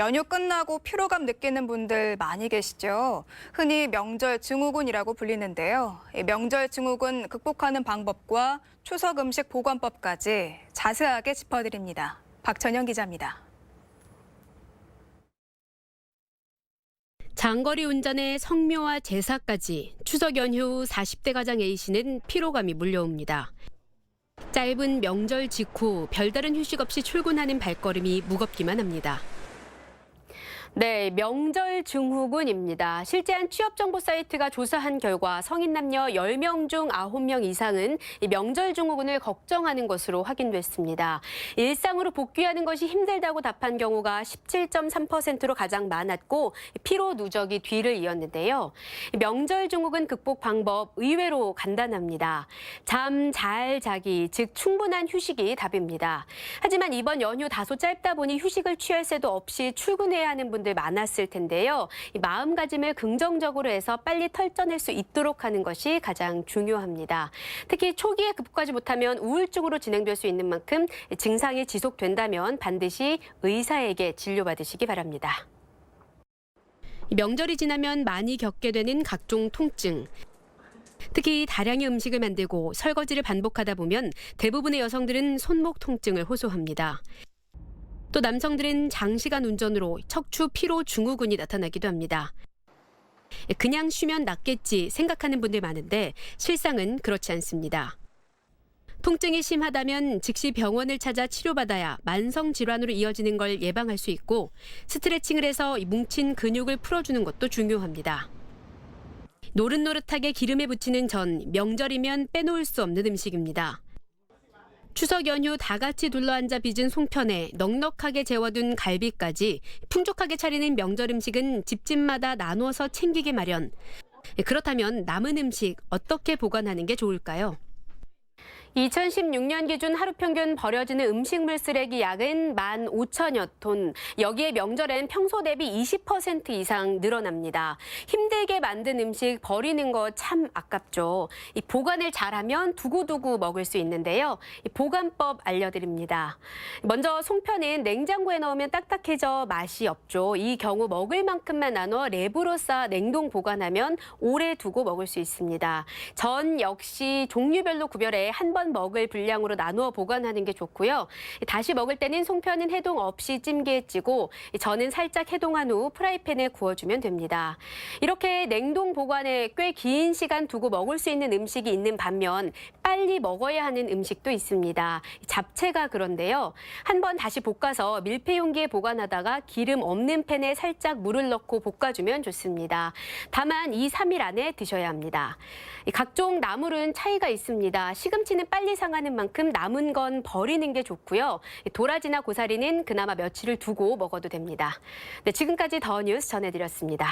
연휴 끝나고 피로감 느끼는 분들 많이 계시죠. 흔히 명절 증후군이라고 불리는데요. 이 명절 증후군 극복하는 방법과 추석 음식 보관법까지 자세하게 짚어드립니다. 박천영 기자입니다. 장거리 운전의 성묘와 제사까지 추석 연휴 40대 가장 A씨는 피로감이 물려옵니다. 짧은 명절 직후 별다른 휴식 없이 출근하는 발걸음이 무겁기만 합니다. 네, 명절 증후군입니다. 실제 한 취업 정보 사이트가 조사한 결과 성인 남녀 10명 중 9명 이상은 이 명절 증후군을 걱정하는 것으로 확인됐습니다. 일상으로 복귀하는 것이 힘들다고 답한 경우가 17.3%로 가장 많았고 피로 누적이 뒤를 이었는데요. 이 명절 증후군 극복 방법 의외로 간단합니다. 잠 잘 자기, 즉 충분한 휴식이 답입니다. 하지만 이번 연휴 다소 짧다 보니 휴식을 취할 새도 없이 출근해야 하는 분들 많았을 텐데요. 이 마음가짐을 긍정적으로 해서 빨리 털져낼 수 있도록 하는 것이 가장 중요합니다. 특히 초기에 극복하지 못하면 우울증으로 진행될 수 있는 만큼 증상이 지속된다면 반드시 의사에게 진료받으시기 바랍니다. 이 명절이 지나면 많이 겪게 되는 각종 통증. 특히 다량의 음식을 만들고 설거지를 반복하다 보면 대부분의 여성들은 손목 통증을 호소합니다. 또 남성들은 장시간 운전으로 척추 피로 증후군이 나타나기도 합니다. 그냥 쉬면 낫겠지 생각하는 분들 많은데 실상은 그렇지 않습니다. 통증이 심하다면 즉시 병원을 찾아 치료받아야 만성 질환으로 이어지는 걸 예방할 수 있고 스트레칭을 해서 이 뭉친 근육을 풀어주는 것도 중요합니다. 노릇노릇하게 기름에 부치는 전 명절이면 빼놓을 수 없는 음식입니다. 추석 연휴 다 같이 둘러앉아 빚은 송편에 넉넉하게 재워둔 갈비까지 풍족하게 차리는 명절 음식은 집집마다 나누어서 챙기기 마련. 그렇다면 남은 음식 어떻게 보관하는 게 좋을까요? 2016년 기준 하루 평균 버려지는 음식물 쓰레기 약은 15,000여 톤. 여기에 명절엔 평소 대비 20% 이상 늘어납니다. 힘들게 만든 음식 버리는 거 참 아깝죠. 이 보관을 잘하면 두고두고 먹을 수 있는데요. 이 보관법 알려드립니다. 먼저 송편은 냉장고에 넣으면 딱딱해져 맛이 없죠. 이 경우 먹을 만큼만 나눠 랩으로 싸 냉동 보관하면 오래 두고 먹을 수 있습니다. 전 역시 종류별로 구별해 한번 먹을 분량으로 나누어 보관하는 게 좋고요. 다시 먹을 때는 송편은 해동 없이 찜기에 찌고 전은 살짝 해동한 후 프라이팬에 구워주면 됩니다. 이렇게 냉동 보관에 꽤 긴 시간 두고 먹을 수 있는 음식이 있는 반면 빨리 먹어야 하는 음식도 있습니다. 잡채가 그런데요. 한번 다시 볶아서 밀폐 용기에 보관하다가 기름 없는 팬에 살짝 물을 넣고 볶아주면 좋습니다. 다만 2, 3일 안에 드셔야 합니다. 각종 나물은 차이가 있습니다. 시금치는 빨리 상하는 만큼 남은 건 버리는 게 좋고요. 도라지나 고사리는 그나마 며칠을 두고 먹어도 됩니다. 네, 지금까지 더 뉴스 전해드렸습니다.